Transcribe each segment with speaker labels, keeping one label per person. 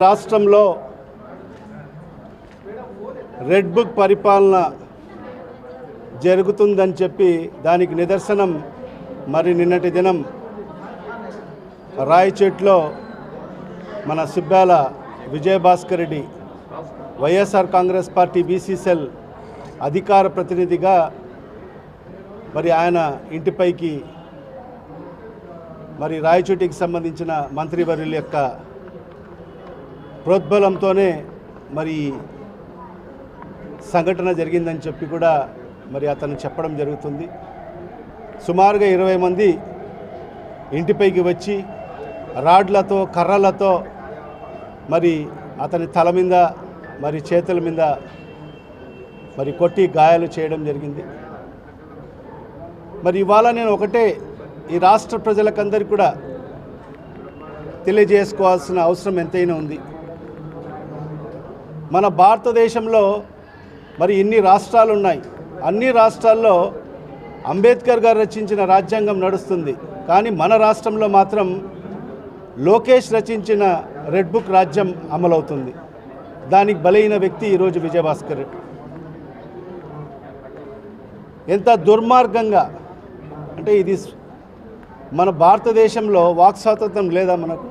Speaker 1: రాష్ట్రంలో red book పరిపాలన జరుగుతుందని చెప్పి దానికి నిదర్శనం మరి నిన్నటి దినం రాయచేట్లో మన Sibbala Vijayabhaskar Reddy YSR Congress party BC cell అధికార ప్రతినిధిగా మరి ఆయన ఇంటిపైకి మరి రాయచోటికి సంబంధించిన మంత్రివర్యుల యొక్క ప్రోద్బలంతోనే మరి సంఘటన జరిగిందని చెప్పి కూడా మరి అతను చెప్పడం జరుగుతుంది. సుమారుగా ఇరవై మంది ఇంటిపైకి వచ్చి రాడ్లతో కర్రలతో మరి అతని తల మీద మరి చేతుల మీద మరి కొట్టి గాయాలు చేయడం జరిగింది. మరి ఇవాళ నేను ఒకటే ఈ రాష్ట్ర ప్రజలకందరికీ కూడా తెలియజేసుకోవాల్సిన అవసరం ఎంతైనా ఉంది. మన భారతదేశంలో మరి ఇన్ని రాష్ట్రాలు ఉన్నాయి అన్ని రాష్ట్రాల్లో అంబేద్కర్ గారు రచించిన రాజ్యాంగం నడుస్తుంది. కానీ మన రాష్ట్రంలో మాత్రం లోకేష్ రచించిన రెడ్ బుక్ రాజ్యం అమలవుతుంది. దానికి బలైన వ్యక్తి ఈరోజు విజయభాస్కర్ ఎంత దుర్మార్గంగా అంటే ఇది మన భారతదేశంలో వాక్ స్వాతంత్రం లేదా మనకు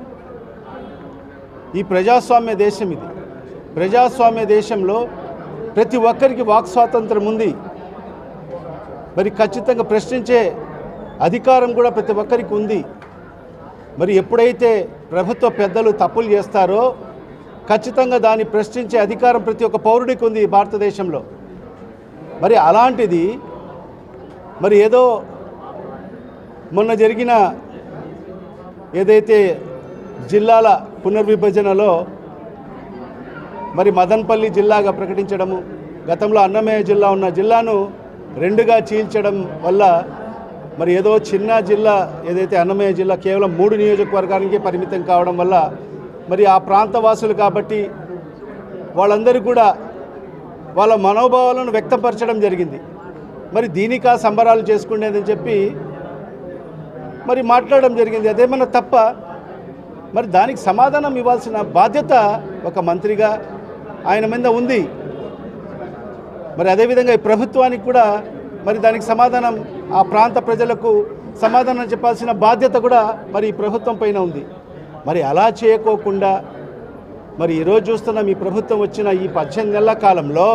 Speaker 1: ఈ ప్రజాస్వామ్య దేశం ఇది. ప్రజాస్వామ్య దేశంలో ప్రతి ఒక్కరికి వాక్ స్వాతంత్రం ఉంది. మరి ఖచ్చితంగా ప్రశ్నించే అధికారం కూడా ప్రతి ఒక్కరికి ఉంది. మరి ఎప్పుడైతే ప్రభుత్వ పెద్దలు తప్పులు చేస్తారో ఖచ్చితంగా దాన్ని ప్రశ్నించే అధికారం ప్రతి ఒక్క పౌరుడికి ఉంది భారతదేశంలో. మరి అలాంటిది మరి ఏదో మొన్న జరిగిన ఏదైతే జిల్లాల పునర్విభజనలో మరి మదన్పల్లి జిల్లాగా ప్రకటించడము గతంలో అన్నమయ్య జిల్లా ఉన్న జిల్లాను రెండుగా చీల్చడం వల్ల మరి ఏదో చిన్న జిల్లా ఏదైతే అన్నమయ్య జిల్లా కేవలం మూడు నియోజకవర్గానికి పరిమితం కావడం వల్ల మరి ఆ ప్రాంతవాసులు కాబట్టి వాళ్ళందరూ కూడా వాళ్ళ మనోభావాలను వ్యక్తపరచడం జరిగింది. మరి దీనికా సంబరాలు చేసుకునేదని చెప్పి మరి మాట్లాడడం జరిగింది. అదేమన్నా తప్ప మరి దానికి సమాధానం ఇవ్వాల్సిన బాధ్యత ఒక మంత్రిగా ఆయన మీద ఉంది. మరి అదేవిధంగా ఈ ప్రభుత్వానికి కూడా మరి దానికి సమాధానం ఆ ప్రాంత ప్రజలకు సమాధానం చెప్పాల్సిన బాధ్యత కూడా మరి ఈ ప్రభుత్వం పైన ఉంది. మరి అలా చేయకోకుండా మరి ఈరోజు చూస్తున్న మీ ప్రభుత్వం వచ్చిన ఈ పద్దెనిమిది నెలల కాలంలో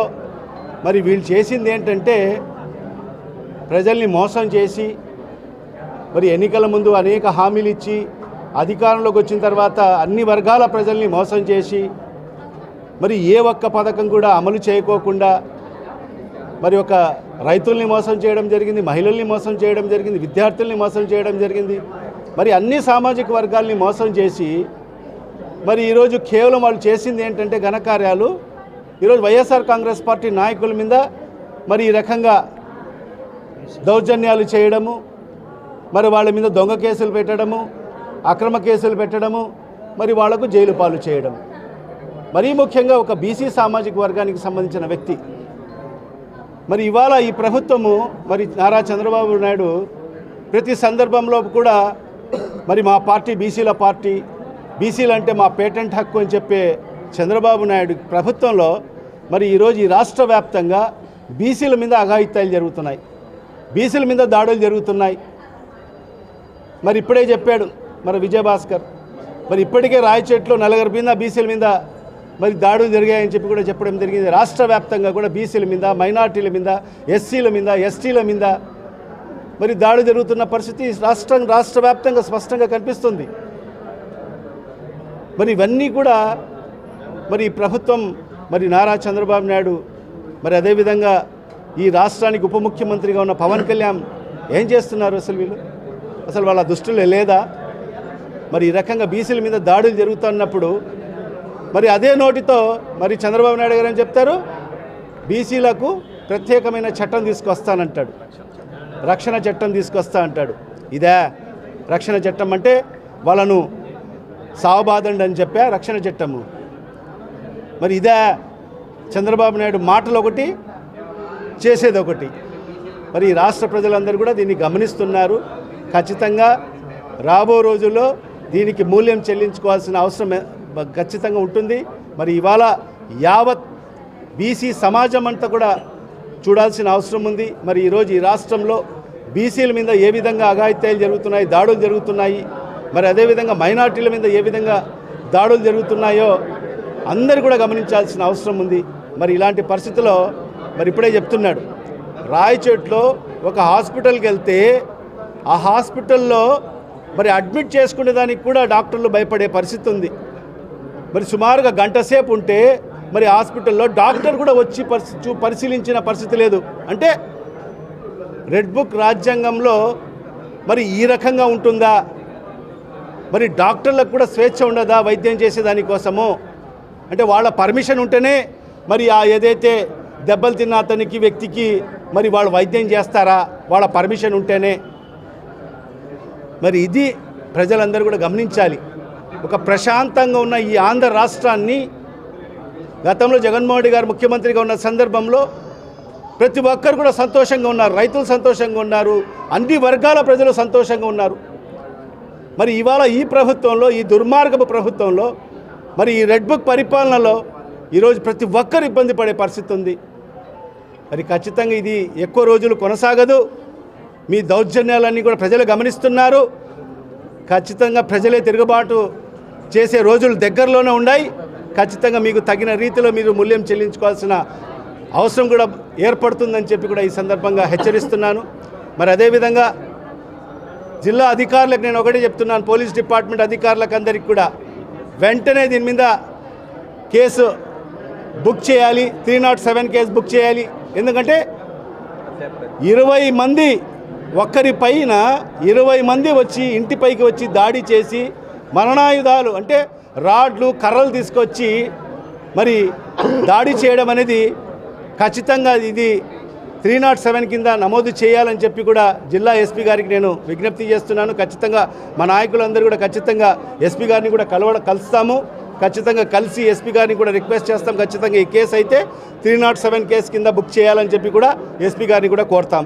Speaker 1: మరి వీళ్ళు చేసింది ఏంటంటే ప్రజల్ని మోసం చేసి మరి ఎన్నికల ముందు అనేక హామీలు ఇచ్చి అధికారంలోకి వచ్చిన తర్వాత అన్ని వర్గాల ప్రజల్ని మోసం చేసి మరి ఏ ఒక్క పథకం కూడా అమలు చేయకోకుండా మరి ఒక రైతుల్ని మోసం చేయడం జరిగింది మహిళల్ని మోసం చేయడం జరిగింది విద్యార్థుల్ని మోసం చేయడం జరిగింది. మరి అన్ని సామాజిక వర్గాల్ని మోసం చేసి మరి ఈరోజు కేవలం వాళ్ళు చేసింది ఏంటంటే ఘనకార్యాలు. ఈరోజు వైఎస్ఆర్ కాంగ్రెస్ పార్టీ నాయకుల మీద మరి ఈ రకంగా దౌర్జన్యాలు చేయడము మరి వాళ్ళ మీద దొంగ కేసులు పెట్టడము అక్రమ కేసులు పెట్టడము మరి వాళ్ళకు జైలు పాలు చేయడం మరీ ముఖ్యంగా ఒక బీసీ సామాజిక వర్గానికి సంబంధించిన వ్యక్తి. మరి ఇవాళ ఈ ప్రభుత్వము మరి నారా చంద్రబాబు నాయుడు ప్రతి సందర్భంలో కూడా మరి మా పార్టీ బీసీల పార్టీ బీసీలు అంటే మా పేటెంట్ హక్కు అని చెప్పే చంద్రబాబు నాయుడు ప్రభుత్వంలో మరి ఈరోజు ఈ రాష్ట్ర వ్యాప్తంగా బీసీల మీద అఘాయిత్యాలు జరుగుతున్నాయి. బీసీల మీద దాడులు జరుగుతున్నాయి. మరి ఇప్పుడే చెప్పాడు మరి విజయభాస్కర్. మరి ఇప్పటికే రాయచేట్లో నలుగురు మీద బీసీల మీద మరి దాడులు జరిగాయని చెప్పి కూడా చెప్పడం జరిగింది. రాష్ట్ర వ్యాప్తంగా కూడా బీసీల మీద మైనార్టీల మీద ఎస్సీల మీద ఎస్టీల మీద మరి దాడి జరుగుతున్న పరిస్థితి రాష్ట్రం రాష్ట్ర వ్యాప్తంగా స్పష్టంగా కనిపిస్తుంది. మరి ఇవన్నీ కూడా మరి ప్రభుత్వం మరి నారా చంద్రబాబు నాయుడు మరి అదేవిధంగా ఈ రాష్ట్రానికి ఉప ముఖ్యమంత్రిగా ఉన్న పవన్ కళ్యాణ్ ఏం చేస్తున్నారు అసలు వీళ్ళు? అసలు వాళ్ళ దుష్టులు లేదా? మరి ఈ రకంగా బీసీల మీద దాడులు జరుగుతున్నప్పుడు మరి అదే నోటితో మరి చంద్రబాబు నాయుడు గారు ఏం చెప్తారు? బీసీలకు ప్రత్యేకమైన చట్టం తీసుకొస్తానంటాడు. రక్షణ చట్టం తీసుకొస్తా అంటాడు. ఇదే రక్షణ చట్టం అంటే వాళ్ళను సావబాదండి అని చెప్పా రక్షణ చట్టము. మరి ఇదే చంద్రబాబు నాయుడు మాటలు ఒకటి చేసేది ఒకటి. మరి ఈ రాష్ట్ర ప్రజలందరూ కూడా దీన్ని గమనిస్తున్నారు. ఖచ్చితంగా రాబో రోజుల్లో దీనికి మూల్యం చెల్లించుకోవాల్సిన అవసరం ఖచ్చితంగా ఉంటుంది. మరి ఇవాళ యావత్ బీసీ సమాజం అంతా కూడా చూడాల్సిన అవసరం ఉంది. మరి ఈరోజు ఈ రాష్ట్రంలో బీసీల మీద ఏ విధంగా అఘాయిత్యాలు జరుగుతున్నాయి దాడులు జరుగుతున్నాయి మరి అదేవిధంగా మైనార్టీల మీద ఏ విధంగా దాడులు జరుగుతున్నాయో అందరు కూడా గమనించాల్సిన అవసరం ఉంది. మరి ఇలాంటి పరిస్థితుల్లో మరి ఇప్పుడే చెప్తున్నాడు. రాయచోట్లో ఒక హాస్పిటల్కి వెళ్తే ఆ హాస్పిటల్లో మరి అడ్మిట్ చేసుకునే దానికి కూడా డాక్టర్లు భయపడే పరిస్థితి ఉంది. మరి సుమారుగా గంట సేపు ఉంటే మరి హాస్పిటల్లో డాక్టర్ కూడా వచ్చి పరిస్థితి పరిశీలించిన పరిస్థితి లేదు. అంటే రెడ్ బుక్ రాజ్యాంగంలో మరి ఈ రకంగా ఉంటుందా? మరి డాక్టర్లకు కూడా స్వేచ్ఛ ఉండదా వైద్యం చేసేదానికోసము అంటే వాళ్ళ పర్మిషన్ ఉంటేనే మరి ఆ ఏదైతే దెబ్బలు తిన్న అతనికి వ్యక్తికి మరి వాళ్ళు వైద్యం చేస్తారా? వాళ్ళ పర్మిషన్ ఉంటేనే. మరి ఇది ప్రజలందరూ కూడా గమనించాలి. ఒక ప్రశాంతంగా ఉన్న ఈ ఆంధ్ర రాష్ట్రాన్ని గతంలో జగన్మోహన్ రెడ్డి గారు ముఖ్యమంత్రిగా ఉన్న సందర్భంలో ప్రతి ఒక్కరు కూడా సంతోషంగా ఉన్నారు. రైతులు సంతోషంగా ఉన్నారు. అన్ని వర్గాల ప్రజలు సంతోషంగా ఉన్నారు. మరి ఇవాళ ఈ ప్రభుత్వంలో ఈ దుర్మార్గపు ప్రభుత్వంలో మరి ఈ రెడ్ బుక్ పరిపాలనలో ఈరోజు ప్రతి ఒక్కరు ఇబ్బంది పడే పరిస్థితి ఉంది. మరి ఖచ్చితంగా ఇది ఎక్కువ రోజులు కొనసాగదు. మీ దౌర్జన్యాలన్నీ కూడా ప్రజలు గమనిస్తున్నారు. ఖచ్చితంగా ప్రజలే తిరుగుబాటు చేసే రోజులు దగ్గరలోనే ఉన్నాయి. ఖచ్చితంగా మీకు తగిన రీతిలో మీరు మూల్యం చెల్లించుకోవాల్సిన అవసరం కూడా ఏర్పడుతుందని చెప్పి కూడా ఈ సందర్భంగా హెచ్చరిస్తున్నాను. మరి అదేవిధంగా జిల్లా అధికారులకు నేను ఒకటే చెప్తున్నాను. పోలీస్ డిపార్ట్మెంట్ అధికారులకు అందరికీ కూడా వెంటనే దీని మీద కేసు బుక్ చేయాలి. Three naught seven case book చేయాలి. ఎందుకంటే ఇరవై మంది ఒక్కరి పైన ఇరవై మంది వచ్చి ఇంటిపైకి వచ్చి దాడి చేసి మరణాయుధాలు అంటే రాడ్లు కర్రలు తీసుకొచ్చి మరి దాడి చేయడం అనేది ఖచ్చితంగా ఇది త్రీ నాట్ సెవెన్ కింద నమోదు చేయాలని చెప్పి కూడా జిల్లా ఎస్పీ గారికి నేను విజ్ఞప్తి చేస్తున్నాను. ఖచ్చితంగా మా నాయకులందరూ కూడా ఖచ్చితంగా ఎస్పీ గారిని కూడా కలవ కలుస్తాము. ఖచ్చితంగా కలిసి ఎస్పీ గారిని కూడా రిక్వెస్ట్ చేస్తాం. ఖచ్చితంగా ఈ కేసు అయితే త్రీ నాట్ సెవెన్ కేసు కింద బుక్ చేయాలని చెప్పి కూడా ఎస్పీ గారిని కూడా కోరుతాం.